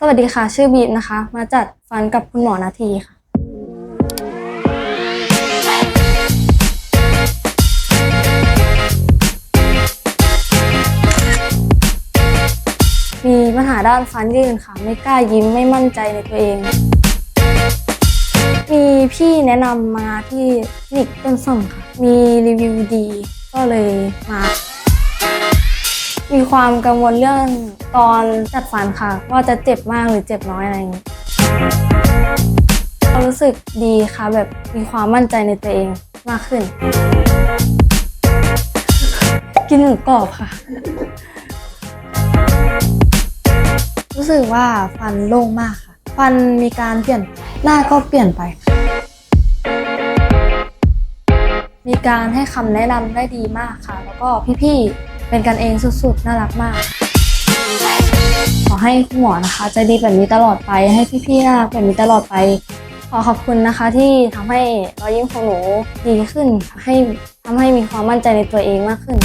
สวัสดีค่ะ ชื่อบีมนะคะ มาจัดฟันกับคุณหมอนาทีค่ะ มีปัญหาด้านฟันยื่นค่ะ ไม่กล้ายิ้มไม่มั่นใจในตัวเอง มีพี่แนะนำมาที่คลินิกต้นส้มค่ะ มีรีวิวดี ก็เลยมา มีความกังวลเรื่องตอนจัดฟันค่ะ ว่าจะเจ็บมากหรือเจ็บน้อยอะไรอย่างนี้ก็รู้สึกดีค่ะแบบมีความมั่นใจในตัวเองมากขึ้น กินหมูกรอบค่ะ รู้สึกว่าฟันโล่งมากค่ะ ฟันมีการเปลี่ยนหน้าก็เปลี่ยนไป มีการให้คำแนะนำได้ดีมากค่ะ แล้วก็พี่ๆ เป็นกันเองสุดๆ น่ารักมาก ขอให้คุณหมอนะคะใจดีแบบนี้ตลอดไป ให้พี่ๆน่ารักแบบนี้ตลอดไป ขอขอบคุณนะคะที่ทำให้รอยยิ้มของหนูดีขึ้น ให้ทำให้มีความมั่นใจในตัวเองมากขึ้น